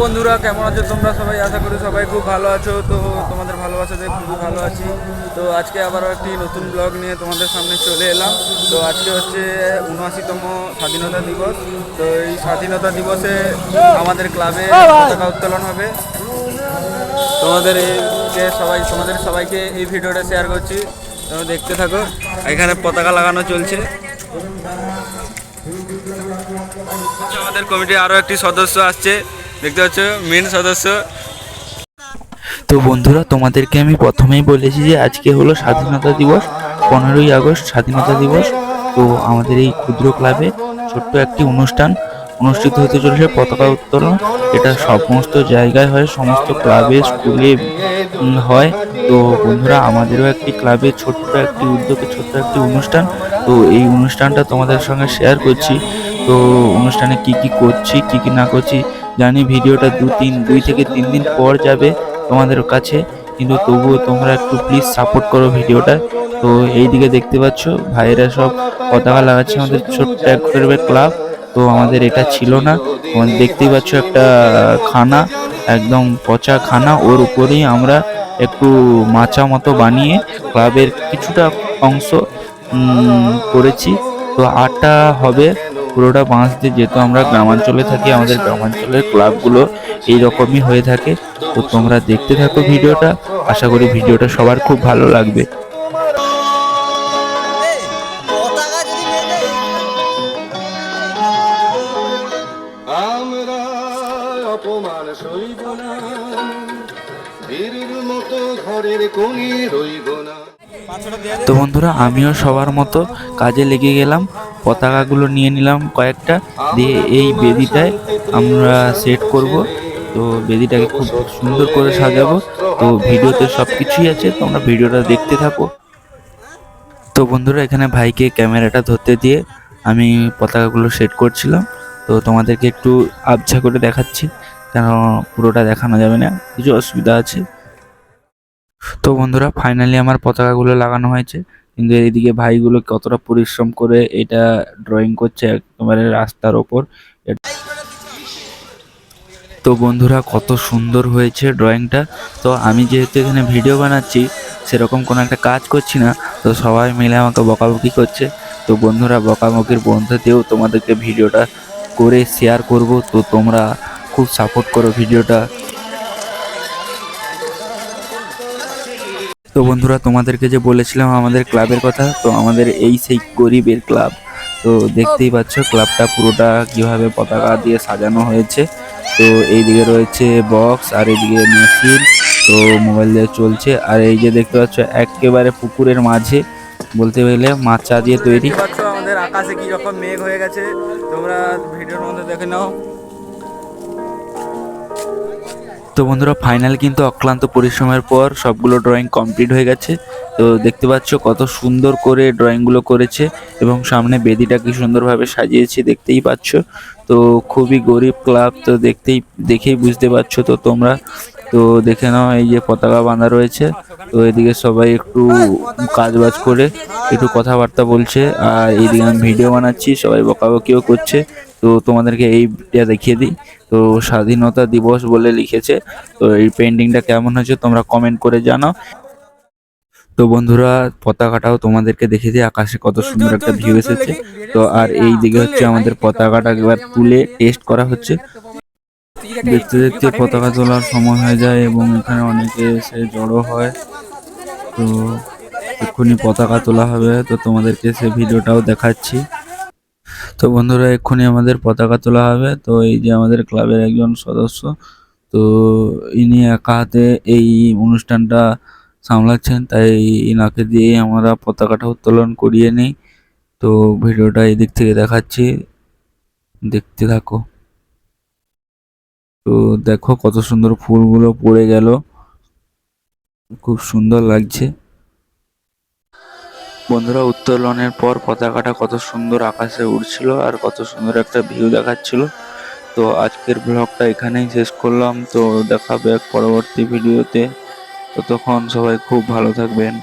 বন্ধুরা, কেমন আছো তোমরা সবাই? আশা করি সবাই খুব ভালো আছো। তো তোমাদের ভালোবাসাতে খুবই ভালো আছি। তো আজকে আবারও একটি নতুন ব্লগ নিয়ে তোমাদের সামনে চলে এলাম। তো আজকে হচ্ছে উনআশিতম স্বাধীনতা দিবস। তো এই স্বাধীনতা দিবসে আমাদের ক্লাবে পতাকা উত্তোলন হবে? তোমাদের এইকে সবাই, তোমাদের সবাইকে এই ভিডিওটা শেয়ার করছি। তোমরা দেখতে থাকো, এখানে পতাকা লাগানো চলছে। আমাদের কমিটির আরও একটি সদস্য আসছে। দেখতে পাচ্ছ মেন সদস্য। তো বন্ধুরা, তোমাদেরকে আমি প্রথমেই বলেছি যে আজকে হলো স্বাধীনতা দিবস, পনেরোই আগস্ট স্বাধীনতা দিবস। তো আমাদের এই ক্ষুদ্র ক্লাবে ছোট্ট একটি অনুষ্ঠান অনুষ্ঠিত হতে চলেছে, পতাকা উত্তোলন। এটা সমস্ত জায়গায় হয়, সমস্ত ক্লাবে, স্কুলে হয়। তো বন্ধুরা, আমাদেরও একটি ক্লাবে ছোট্ট একটি উদ্যোগে ছোট্ট একটি অনুষ্ঠান। তো এই অনুষ্ঠানটা তোমাদের সঙ্গে শেয়ার করছি। তো অনুষ্ঠানে কি কি করছি, কি কি না করছি জানি ভিডিওটা দু তিন, দুই থেকে তিন দিন পর যাবে তোমাদের কাছে, কিন্তু তবুও তোমরা একটু প্লিজ সাপোর্ট করো ভিডিওটা। তো এইদিকে দেখতে পাচ্ছ, ভাইয়েরা সব পতাকা লাগাচ্ছে আমাদের ছোট্ট এক করে ক্লাব। তো আমাদের এটা ছিল না। তোমাদের দেখতেই পাচ্ছ একটা খানা, একদম পচা খানা। ওর উপরেই আমরা একটু মাচা মতো বানিয়ে ক্লাবের কিছুটা অংশ করেছি। তো আটটা হবে। পুরোটা বাঁশ দিয়ে যেহেতু আমরা গ্রামাঞ্চলে থাকি আমাদের গ্রামাঞ্চলের ক্লাবগুলো এইরকমই হয়ে থাকে। তো তোমরা দেখতে থাকো ভিডিওটা। আশা করি ভিডিওটা সবার খুব ভালো লাগবে। পতাকা যদি মেলে আমরা অপমান সইব না। বীরের মতো ঘরের কোণে রইব না। তো বন্ধুরা আমিও সবার মতো কাজে লেগে গেলাম। পতাকাগুলো নিয়ে নিলাম কয়েকটা, দিয়ে এই বেদিটায় আমরা সেট করব। তো বেদিটাকে খুব সুন্দর করে সাজাবো। তো ভিডিওতে সব কিছুই আছে, তোমরা ভিডিওটা দেখতে থাকো। তো বন্ধুরা, এখানে ভাইকে ক্যামেরাটা ধরতে দিয়ে আমি পতাকাগুলো সেট করছিলাম। তো তোমাদেরকে একটু আবছা করে দেখাচ্ছি, কেন পুরোটা দেখানো যাবে না, কিছু অসুবিধা আছে। তো বন্ধুরা ফাইনালি আমার পতাকাগুলো লাগানো হয়েছে। কিন্তু এইদিকে ভাইগুলো কতটা পরিশ্রম করে এটা ড্রয়িং করছে একেবারে রাস্তার ওপর। তো বন্ধুরা, কত সুন্দর হয়েছে ড্রয়িংটা তো আমি যেহেতু এখানে ভিডিও বানাচ্ছি, সেরকম কোনো একটা কাজ করছি না। তো সবাই মিলে আমাকে বকাবকি করছে। তো বন্ধুরা, বকাবকির বন্ধুতেও তোমাদেরকে ভিডিওটা করে শেয়ার করব। তো তোমরা খুব সাপোর্ট করো ভিডিওটা তো বন্ধুরা তোমাদেরকে যে বলেছিলাম আমাদের ক্লাবের কথা তো আমাদের এই সেই গরিবের ক্লাব। তো দেখতেই পাচ্ছ ক্লাবটা পুরোটা কীভাবে পতাকা দিয়ে সাজানো হয়েছে। তো এইদিকে রয়েছে বক্স আর এইদিকে মেশিন তো মোবাইল দিয়ে চলছে। আর এই যে দেখতে পাচ্ছ একেবারে পুকুরের মাঝে বলতে গেলে মাচা দিয়ে তৈরি। পাচ্ছ আমাদের আকাশে কি রকম মেঘ হয়ে গেছে। তোমরা ভিডিওর মধ্যে দেখে নাও। তো বন্ধুরা ফাইনাল কিন্তু অক্লান্ত পরিশ্রমের পর সবগুলো ড্রয়িং কমপ্লিট হয়ে গেছে। তো দেখতে পাচ্ছ কত সুন্দর করে ড্রয়িংগুলো করেছে এবং সামনে বেদিটা কি সুন্দরভাবে সাজিয়েছে দেখতেই পাচ্ছ। তো খুবই গরিব ক্লাব তো দেখতেই, দেখেই বুঝতে পারছ তো তোমরা। তো দেখে নাও এই যে পতাকা বাঁধা রয়েছে। তো এদিকে সবাই একটু কাজ বাজ করে একটু কথাবার্তা বলছে। আর এইদিকে আমি ভিডিও বানাচ্ছি, সবাই বকাবকিও করছে। তো তোমাদেরকে এইটা দেখিয়ে দিই তো স্বাধীনতা দিবস বলে লিখেছে তো এই পেন্টিংটা কেমন হয়েছে তোমরা কমেন্ট করে জানাও তো বন্ধুরা পতাকাটাও তোমাদেরকে দেখে দিই আকাশে কত সুন্দর একটা ভিউ এসেছে তো আর এই দিকে হচ্ছে আমাদের পতাকাটা একবার তুলে টেস্ট করা হচ্ছে দেখতে দেখতে পতাকা তোলার সময় হয়ে যায় এবং এখানে অনেকে এসে জড়ো হয় তো এক্ষুনি পতাকা তোলা হবে তো তোমাদেরকে সে ভিডিওটাও দেখাচ্ছি তো বন্ধুরা, এক্ষুনি আমাদের পতাকা তোলা হবে। তো এই যে আমাদের ক্লাবের একজন সদস্য, তো ইনি একা হাতে এই অনুষ্ঠানটা সামলাচ্ছেন, তাই ইনাকে দিয়ে আমরা পতাকাটা উত্তোলন করিয়ে নিই। তো ভিডিওটা এই দিক থেকে দেখাচ্ছি। দেখতে থাকো। তো দেখো কত সুন্দর ফুলগুলো পড়ে গেল। খুব সুন্দর লাগছে। বন্ধুরা, উত্তোলনের পর পতাকাটা কত সুন্দর আকাশে উড়ছিল আর কত সুন্দর একটা ভিউ দেখাচ্ছিল। তো আজকের ব্লগটা এখানেই শেষ করলাম। তো দেখাবে এক পরবর্তী ভিডিওতে ততক্ষণ সবাই খুব ভালো থাকবেন।